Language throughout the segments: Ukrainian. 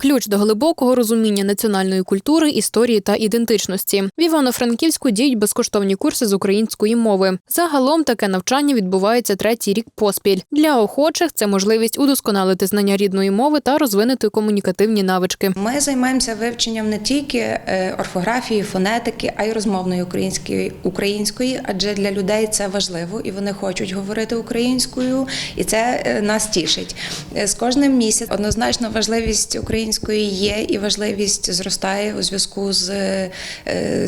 ключ до глибокого розуміння національної культури, історії та ідентичності. В Івано-Франківську діють безкоштовні курси з української мови. Загалом таке навчання відбувається третій рік поспіль. Для охочих це можливість удосконалити знання рідної мови та розвинути комунікативні навички. Ми займаємося вивченням не тільки е, орфографії, фонетики, а й розмовної української української, адже для людей це важливо і вони хочуть говорити українською, і це е, нас тішить. Е, З кожним місяцем однозначно важливість української є, і важливість зростає у зв'язку з, е,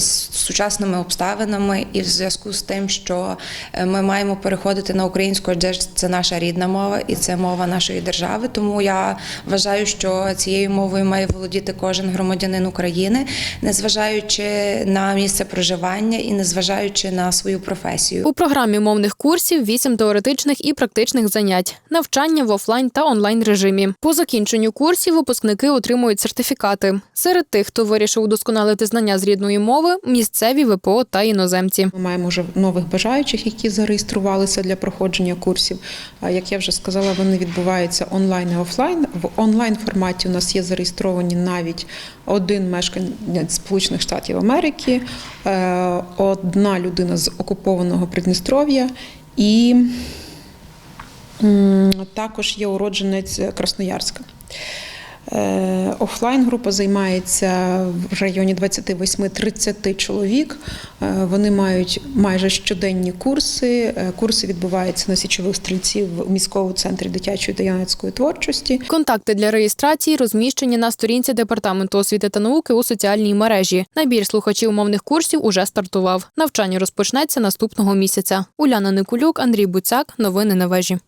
з сучасними обставинами, і в зв'язку з тим, що е, ми маємо переходити на українську, адже це наша рідна мова і це мова нашої держави. Тому я вважаю, що цією мовою має володіти кожен громадянин України, незважаючи на місце проживання і незважаючи на свою професію. У програмі мовних курсів вісім теоретичних і практичних занять, навчання в офлайн та онлайн режимі. По закінченню курсів випускники отримують сертифікати. Серед тих, хто вирішив удосконалити знання з рідної мови, місцеві ВПО та іноземці. Ми маємо вже нових бажаючих, які зареєструвалися для проходження курсів. Як я вже сказала, вони відбуваються онлайн і офлайн. В онлайн форматі у нас є зареєстровані навіть один мешканець Сполучених Штатів Америки, е, одна людина з окупованого Придністров'я і також є уродженець Красноярська. Е, Офлайн група займається в районі 28-30 чоловік. Е, Вони мають майже щоденні курси. Е, Курси відбуваються на січових стрільців в міському центрі дитячої та юнацької творчості. Контакти для реєстрації розміщені на сторінці департаменту освіти та науки у соціальній мережі. Набір слухачів мовних курсів уже стартував. Навчання розпочнеться наступного місяця. Уляна Никулюк, Андрій Буцяк. Новини на вежі.